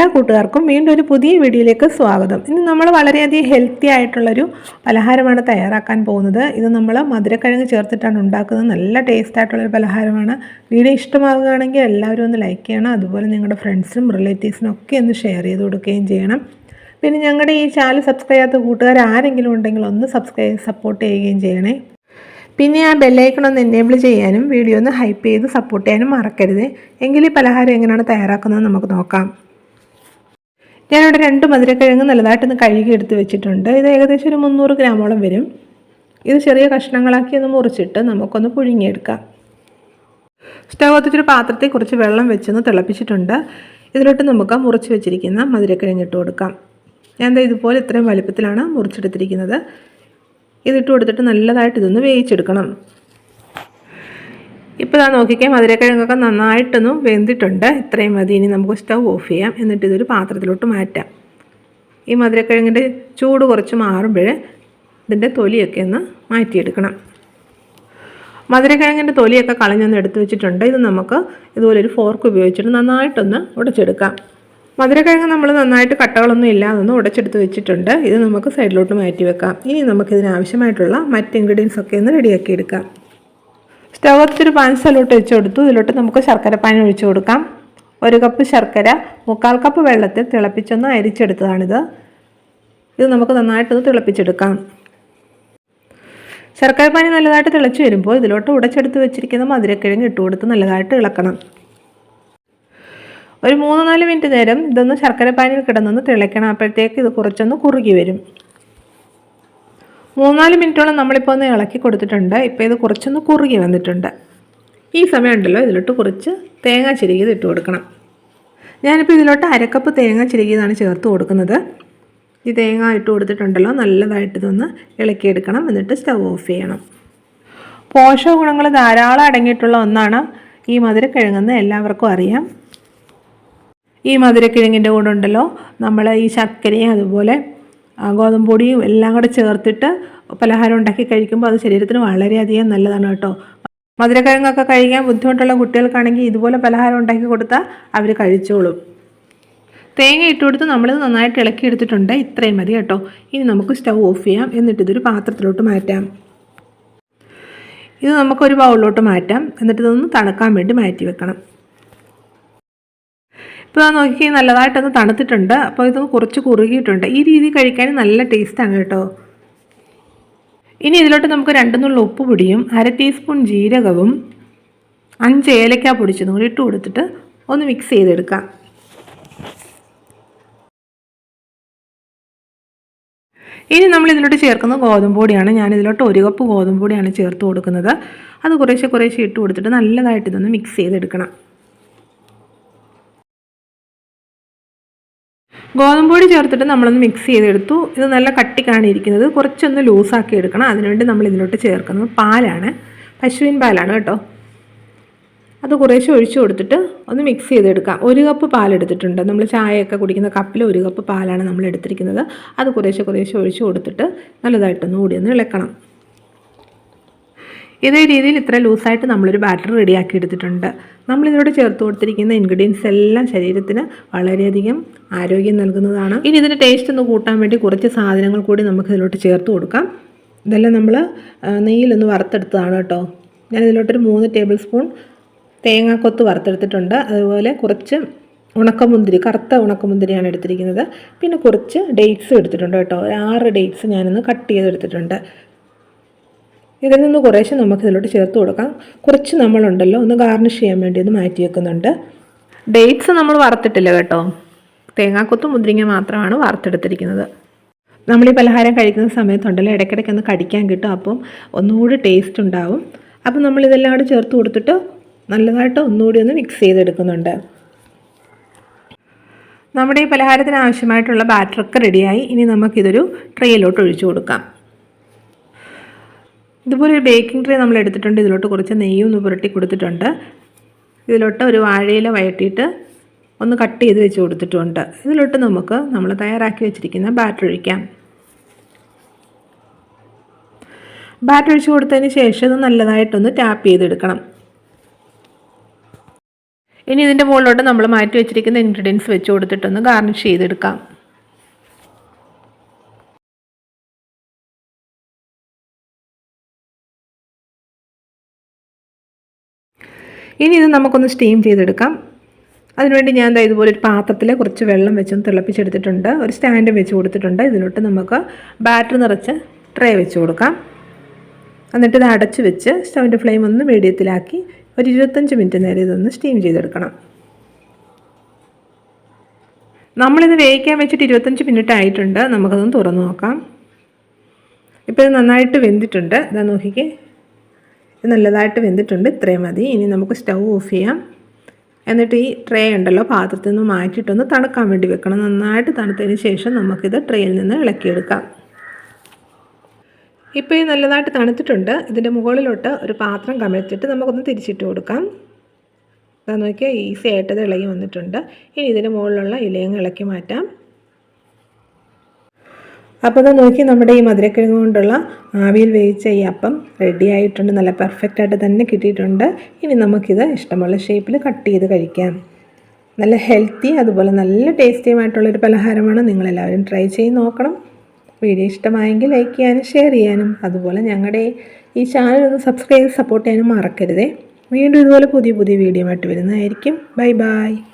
എല്ലാ കൂട്ടുകാർക്കും വീണ്ടും ഒരു പുതിയ വീഡിയോയിലേക്ക് സ്വാഗതം. ഇന്ന് നമ്മൾ വളരെയധികം ഹെൽത്തി ആയിട്ടുള്ളൊരു പലഹാരമാണ് തയ്യാറാക്കാൻ പോകുന്നത്. ഇത് നമ്മൾ മധുരക്കിഴങ്ങ് ചേർത്തിട്ടാണ് ഉണ്ടാക്കുന്നത്. നല്ല ടേസ്റ്റ് ആയിട്ടുള്ളൊരു പലഹാരമാണ്. വീഡിയോ ഇഷ്ടമാകുകയാണെങ്കിൽ എല്ലാവരും ഒന്ന് ലൈക്ക് ചെയ്യണം. അതുപോലെ നിങ്ങളുടെ ഫ്രണ്ട്സും റിലേറ്റീവ്സിനും ഒക്കെ ഒന്ന് ഷെയർ ചെയ്ത് കൊടുക്കുകയും ചെയ്യണം. പിന്നെ ഞങ്ങളുടെ ഈ ചാനൽ സബ്സ്ക്രൈബ് ചെയ്യാത്ത കൂട്ടുകാർ ആരെങ്കിലും ഉണ്ടെങ്കിൽ ഒന്ന് സബ്സ്ക്രൈബ് സപ്പോർട്ട് ചെയ്യുകയും ചെയ്യണേ. പിന്നെ ആ ബെല്ലൈക്കൺ ഒന്ന് എനേബിൾ ചെയ്യാനും വീഡിയോ ഒന്ന് ഹൈപ്പ് ചെയ്ത് സപ്പോർട്ട് ചെയ്യാനും മറക്കരുത്. എങ്കിൽ ഈ പലഹാരം എങ്ങനെയാണ് തയ്യാറാക്കുന്നത് നമുക്ക് നോക്കാം. ഞാനിവിടെ രണ്ട് മധുരക്കിഴങ്ങ് നല്ലതായിട്ടൊന്ന് കഴുകി എടുത്ത് വെച്ചിട്ടുണ്ട്. ഇത് ഏകദേശം ഒരു മുന്നൂറ് ഗ്രാമോളം വരും. ഇത് ചെറിയ കഷ്ണങ്ങളാക്കി ഒന്ന് മുറിച്ചിട്ട് നമുക്കൊന്ന് പുഴുങ്ങിയെടുക്കാം. സ്റ്റവ് കത്തിച്ചൊരു പാത്രത്തിൽ കുറച്ച് വെള്ളം വെച്ചൊന്ന് തിളപ്പിച്ചിട്ടുണ്ട്. ഇതിലോട്ട് നമുക്ക് മുറിച്ച് വെച്ചിരിക്കുന്ന മധുരക്കിഴങ്ങ് ഇട്ട് കൊടുക്കാം. ഞാൻ ഇതുപോലെ ഇത്രയും വലുപ്പത്തിലാണ് മുറിച്ചെടുത്തിരിക്കുന്നത്. ഇതിട്ട് കൊടുത്തിട്ട് നല്ലതായിട്ട് ഇതൊന്ന് വേവിച്ചെടുക്കണം. ഇപ്പോൾ ഇതാ നോക്കിക്കേ മധുരക്കിഴങ്ങൊക്കെ നന്നായിട്ടൊന്നും വെന്തിട്ടുണ്ട്. ഇത്രയും മതി. ഇനി നമുക്ക് സ്റ്റവ് ഓഫ് ചെയ്യാം. എന്നിട്ട് ഇതൊരു പാത്രത്തിലോട്ട് മാറ്റാം. ഈ മധുരക്കിഴങ്ങിന്റെ ചൂട് കുറച്ച് മാറുമ്പോൾ ഇതിന്റെ തൊലിയൊക്കെ ഒന്ന് മാറ്റിയെടുക്കണം. മധുരക്കിഴങ്ങിന്റെ തൊലിയൊക്കെ കളഞ്ഞൊന്ന് എടുത്ത് വെച്ചിട്ടുണ്ട്. ഇത് നമുക്ക് ഇതുപോലെ ഒരു ഫോർക്ക് ഉപയോഗിച്ചിട്ട് നന്നായിട്ടൊന്ന് ഉടച്ചെടുക്കാം. മധുരക്കിഴങ്ങ് നമ്മൾ നന്നായിട്ട് കട്ടകളൊന്നും ഇല്ലാതൊന്ന് ഉടച്ചെടുത്ത് വെച്ചിട്ടുണ്ട്. ഇത് നമുക്ക് സൈഡിലോട്ട് മാറ്റി വെക്കാം. ഇനി നമുക്കിതിനാവശ്യമായിട്ടുള്ള മറ്റ് ഇൻഗ്രീഡിയൻസ് ഒക്കെ ഒന്ന് റെഡിയാക്കി എടുക്കാം. സ്റ്റവ് കത്തിച്ചൊരു പാൻ സ്ഥലോട്ട് വെച്ച് കൊടുത്തു ഇതിലോട്ട് നമുക്ക് ശർക്കര പാൻ ഒഴിച്ചു കൊടുക്കാം. ഒരു കപ്പ് ശർക്കര മുക്കാൽ കപ്പ് വെള്ളത്തിൽ തിളപ്പിച്ചൊന്ന് അരിച്ചെടുത്തതാണിത്. ഇത് നമുക്ക് നന്നായിട്ടൊന്ന് തിളപ്പിച്ചെടുക്കാം. ശർക്കര പാനി നല്ലതായിട്ട് തിളച്ച് വരുമ്പോൾ ഇതിലോട്ട് ഉടച്ചെടുത്ത് വെച്ചിരിക്കുന്ന മധുരക്കിഴങ്ങ് ഇട്ട് കൊടുത്ത് നല്ലതായിട്ട് ഇളക്കണം. ഒരു മൂന്ന് നാല് മിനിറ്റ് നേരം ഇതൊന്ന് ശർക്കര കിടന്നൊന്ന് തിളയ്ക്കണം. അപ്പോഴത്തേക്ക് ഇത് കുറച്ചൊന്ന് കുറുകി വരും. മൂന്നാൽ മിനിറ്റോളം നമ്മളിപ്പോൾ ഒന്ന് ഇളക്കി കൊടുത്തിട്ടുണ്ട്. ഇപ്പോൾ ഇത് കുറച്ചൊന്ന് കുറുകി വന്നിട്ടുണ്ട്. ഈ സമയം ഉണ്ടല്ലോ ഇതിലോട്ട് കുറച്ച് തേങ്ങ ചിരുകിയത് ഇട്ട് കൊടുക്കണം. ഞാനിപ്പോൾ ഇതിലോട്ട് അരക്കപ്പ് തേങ്ങ ചിരുകിയതാണ് ചേർത്ത് കൊടുക്കുന്നത്. ഈ തേങ്ങ ഇട്ട് കൊടുത്തിട്ടുണ്ടല്ലോ നല്ലതായിട്ട് ഇതൊന്ന് ഇളക്കിയെടുക്കണം എന്നിട്ട് സ്റ്റവ് ഓഫ് ചെയ്യണം. പോഷക ഗുണങ്ങൾ ധാരാളം അടങ്ങിയിട്ടുള്ള ഒന്നാണ് ഈ മധുരക്കിഴങ്ങെന്ന് എല്ലാവർക്കും അറിയാം. ഈ മധുരക്കിഴങ്ങിന്റെ കൂടെ ഉണ്ടല്ലോ നമ്മൾ ഈ ശർക്കരയും അതുപോലെ ഗോതമ്പ് പൊടിയും എല്ലാം കൂടെ ചേർത്തിട്ട് പലഹാരം ഉണ്ടാക്കി കഴിക്കുമ്പോൾ അത് ശരീരത്തിന് വളരെയധികം നല്ലതാണ് കേട്ടോ. മധുരക്കിഴങ്ങൊക്കെ കഴിക്കാൻ ബുദ്ധിമുട്ടുള്ള കുട്ടികൾക്കാണെങ്കിൽ ഇതുപോലെ പലഹാരം ഉണ്ടാക്കി കൊടുത്താൽ അവർ കഴിച്ചോളും. തേങ്ങ ഇട്ട് കൊടുത്ത് നമ്മളിത് നന്നായിട്ട് ഇളക്കി എടുത്തിട്ടുണ്ട്. ഇത്രയും മതി കേട്ടോ. ഇനി നമുക്ക് സ്റ്റൗ ഓഫ് ചെയ്യാം. എന്നിട്ട് ഇതൊരു പാത്രത്തിലോട്ട് മാറ്റാം. ഇത് നമുക്കൊരു ബൗളിലോട്ട് മാറ്റാം. എന്നിട്ട് ഇതൊന്ന് തണുക്കാൻ വേണ്ടി മാറ്റി വെക്കണം. ഇപ്പോൾ നോക്കി നല്ലതായിട്ടൊന്ന് തണുത്തിട്ടുണ്ട്. അപ്പോൾ ഇത് കുറച്ച് കുറുകിയിട്ടുണ്ട്. ഈ രീതി കഴിക്കാൻ നല്ല ടേസ്റ്റാണ് കേട്ടോ. ഇനി ഇതിലോട്ട് നമുക്ക് രണ്ട് നുള്ള ഉപ്പ് പൊടിയും അര ടീസ്പൂൺ ജീരകവും അഞ്ച് ഏലക്ക പൊടിച്ചതും കൂടി ഇട്ട് കൊടുത്തിട്ട് ഒന്ന് മിക്സ് ചെയ്തെടുക്കാം. ഇനി നമ്മൾ ഇതിലോട്ട് ചേർക്കുന്ന ഗോതമ്പ് പൊടിയാണ് ഞാൻ ഇതിലോട്ട് ഒരു കപ്പ് ഗോതമ്പ് പൊടിയാണ് ചേർത്ത് കൊടുക്കുന്നത്. അത് കുറേശ്ശെ കുറേശ്ശെ ഇട്ട് കൊടുത്തിട്ട് നല്ലതായിട്ട് ഇതൊന്ന് മിക്സ് ചെയ്തെടുക്കണം. ഗോതമ്പ് പൊടി ചേർത്തിട്ട് നമ്മളൊന്ന് മിക്സ് ചെയ്തെടുത്തു. ഇത് നല്ല കട്ടിക്കാണ് ഇരിക്കുന്നത്. കുറച്ചൊന്ന് ലൂസാക്കി എടുക്കണം. അതിനുവേണ്ടി നമ്മൾ ഇതിലോട്ട് ചേർക്കുന്നത് പാലാണ്. പശുവിൻ പാലാണ് കേട്ടോ. അത് കുറേശ്ശെ ഒഴിച്ചു കൊടുത്തിട്ട് ഒന്ന് മിക്സ് ചെയ്തെടുക്കാം. ഒരു കപ്പ് പാലെടുത്തിട്ടുണ്ട് നമ്മൾ ചായയൊക്കെ കുടിക്കുന്ന കപ്പിൽ ഒരു കപ്പ് പാലാണ് നമ്മൾ എടുത്തിരിക്കുന്നത്. അത് കുറേശ്ശെ കുറേശ്ശെ ഒഴിച്ചു കൊടുത്തിട്ട് നല്ലതായിട്ടൊന്ന് കൂടി ഒന്ന് ഇളക്കണം. ഇതേ രീതിയിൽ ഇത്ര ലൂസായിട്ട് നമ്മളൊരു ബാറ്റർ റെഡിയാക്കി എടുത്തിട്ടുണ്ട്. നമ്മളിതിലൂടെ ചേർത്ത് കൊടുത്തിരിക്കുന്ന ഇൻഗ്രീഡിയൻസ് എല്ലാം ശരീരത്തിന് വളരെയധികം ആരോഗ്യം നൽകുന്നതാണ്. ഇനി ഇതിന്റെ ടേസ്റ്റ് ഒന്ന് കൂട്ടാൻ വേണ്ടി കുറച്ച് സാധനങ്ങൾ കൂടി നമുക്ക് ഇതിലോട്ട് ചേർത്ത് കൊടുക്കാം. ഇതെല്ലാം നമ്മൾ നെയ്യിലൊന്ന് വറുത്തെടുത്തതാണ് കേട്ടോ. ഞാൻ ഇതിലോട്ടൊരു മൂന്ന് ടേബിൾ സ്പൂൺ തേങ്ങാക്കൊത്ത് വറുത്തെടുത്തിട്ടുണ്ട്. അതുപോലെ കുറച്ച് ഉണക്കമുന്തിരി കറുത്ത ഉണക്കമുന്തിരിയാണ് എടുത്തിരിക്കുന്നത്. പിന്നെ കുറച്ച് ഡേറ്റ്സും എടുത്തിട്ടുണ്ട് കേട്ടോ. ഒരു ആറ് ഡേറ്റ്സ് ഞാനൊന്ന് കട്ട് ചെയ്തെടുത്തിട്ടുണ്ട്. ഇതിൽ നിന്ന് കുറേശ്ശെ നമുക്ക് ഇതിലോട്ട് ചേർത്ത് കൊടുക്കാം. കുറച്ച് നമ്മളുണ്ടല്ലോ ഒന്ന് ഗാർണിഷ് ചെയ്യാൻ വേണ്ടി ഒന്ന് മാറ്റി വെക്കുന്നുണ്ട്. ഡേറ്റ്സ് നമ്മൾ വറുത്തിട്ടില്ല കേട്ടോ. തേങ്ങാക്കൊത്തും മുന്തിരിങ്ങ മാത്രമാണ് വറുത്തെടുത്തിരിക്കുന്നത്. നമ്മൾ ഈ പലഹാരം കഴിക്കുന്ന സമയത്തുണ്ടല്ലോ ഇടയ്ക്കിടയ്ക്ക് ഒന്ന് കടിക്കാൻ കിട്ടും അപ്പം ഒന്നുകൂടി ടേസ്റ്റ് ഉണ്ടാവും. അപ്പം നമ്മൾ ഇതെല്ലാം കൂടി ചേർത്ത് കൊടുത്തിട്ട് നല്ലതായിട്ട് ഒന്നുകൂടി ഒന്ന് മിക്സ് ചെയ്തെടുക്കുന്നുണ്ട്. നമ്മുടെ ഈ പലഹാരത്തിന് ആവശ്യമായിട്ടുള്ള ബാറ്ററൊക്കെ റെഡിയായി ഇനി നമുക്കിതൊരു ട്രേയിലോട്ട് ഒഴിച്ചു കൊടുക്കാം. ഇതുപോലെ ഒരു ബേക്കിംഗ് ട്രേ നമ്മൾ എടുത്തിട്ടുണ്ട്. ഇതിലോട്ട് കുറച്ച് നെയ്യും ഒന്ന് പുരട്ടി കൊടുത്തിട്ടുണ്ട്. ഇതിലോട്ട് ഒരു വാഴയില വയറ്റിയിട്ട് ഒന്ന് കട്ട് ചെയ്ത് വെച്ച് കൊടുത്തിട്ടുണ്ട്. ഇതിലോട്ട് നമുക്ക് നമ്മൾ തയ്യാറാക്കി വെച്ചിരിക്കുന്ന ബാറ്റർ ഒഴിക്കാം. ബാറ്റർ ഒഴിച്ച് കൊടുത്തതിന് ശേഷം ഇത് നല്ലതായിട്ടൊന്ന് ടാപ്പ് ചെയ്തെടുക്കണം. ഇനി ഇതിന്റെ മുകളിലോട്ട് നമ്മൾ മാറ്റി വെച്ചിരിക്കുന്ന ഇൻഗ്രീഡിയൻസ് വെച്ച് കൊടുത്തിട്ടൊന്ന് ഗാർണിഷ് ചെയ്തെടുക്കാം. ഇനി ഇത് നമുക്കൊന്ന് സ്റ്റീം ചെയ്തെടുക്കാം. അതിനുവേണ്ടി ഞാൻ എന്താ ഇതുപോലെ ഒരു പാത്രത്തിൽ കുറച്ച് വെള്ളം വെച്ചും തിളപ്പിച്ചെടുത്തിട്ടുണ്ട്. ഒരു സ്റ്റാൻഡും വെച്ച് കൊടുത്തിട്ടുണ്ട്. ഇതിലോട്ട് നമുക്ക് ബാറ്റർ നിറച്ച് ട്രേ വെച്ച് കൊടുക്കാം. എന്നിട്ട് ഇത് അടച്ച് വെച്ച് സ്റ്റവിന്റെ ഫ്ലെയിം ഒന്ന് മീഡിയത്തിലാക്കി ഒരു ഇരുപത്തഞ്ച് മിനിറ്റ് നേരം ഇതൊന്ന് സ്റ്റീം ചെയ്തെടുക്കണം. നമ്മളിത് വേവിക്കാൻ വെച്ചിട്ട് ഇരുപത്തഞ്ച് മിനിറ്റ് ആയിട്ടുണ്ട്. നമുക്കതൊന്ന് തുറന്നു നോക്കാം. ഇപ്പോൾ ഇത് നന്നായിട്ട് വെന്തിട്ടുണ്ട്. ഇതാ നോക്കിക്കേ. നല്ലതായിട്ട് വെന്തിട്ടുണ്ട്. ഇത്രയും മതി. ഇനി നമുക്ക് സ്റ്റൗ ഓഫ് ചെയ്യാം. എന്നിട്ട് ഈ ട്രേ ഉണ്ടല്ലോ പാത്രത്തിൽ നിന്ന് മാറ്റിയിട്ടൊന്ന് തണുക്കാൻ വേണ്ടി വെക്കണം. നന്നായിട്ട് തണുത്തതിന് ശേഷം നമുക്കിത് ട്രേയിൽ നിന്ന് ഇളക്കിയെടുക്കാം. ഇപ്പോൾ ഈ നല്ലതായിട്ട് തണുത്തിട്ടുണ്ട്. ഇതിന്റെ മുകളിലോട്ട് ഒരു പാത്രം കമഴ്ത്തിയിട്ട് നമുക്കൊന്ന് തിരിച്ചിട്ട് കൊടുക്കാം. അതാ നോക്കിയാൽ ഈസി ആയിട്ട് ഇളകി വന്നിട്ടുണ്ട്. ഇനി ഇതിന്റെ മുകളിലുള്ള ഇലയും ഇളക്കി മാറ്റാം. അപ്പോൾ അത് നോക്കി നമ്മുടെ ഈ മധുരക്കിഴങ്ങ് കൊണ്ടുള്ള ആവിയിൽ വേവിച്ച ഈ അപ്പം റെഡി ആയിട്ടുണ്ട്. നല്ല പെർഫെക്റ്റ് ആയിട്ട് തന്നെ കിട്ടിയിട്ടുണ്ട്. ഇനി നമുക്കിത് ഇഷ്ടമുള്ള ഷേപ്പിൽ കട്ട് ചെയ്ത് കഴിക്കാം. നല്ല ഹെൽത്തി അതുപോലെ നല്ല ടേസ്റ്റിയുമായിട്ടുള്ളൊരു പലഹാരമാണ് നിങ്ങളെല്ലാവരും ട്രൈ ചെയ്ത് നോക്കണം. വീഡിയോ ഇഷ്ടമായെങ്കിൽ ലൈക്ക് ചെയ്യാനും ഷെയർ ചെയ്യാനും അതുപോലെ ഞങ്ങളുടെ ഈ ചാനൽ ഒന്ന് സബ്സ്ക്രൈബ് സപ്പോർട്ട് ചെയ്യാനും മറക്കരുതേ. വീണ്ടും ഇതുപോലെ പുതിയ പുതിയ വീഡിയോ ആയിട്ട് വരുന്നതായിരിക്കും. Bye bye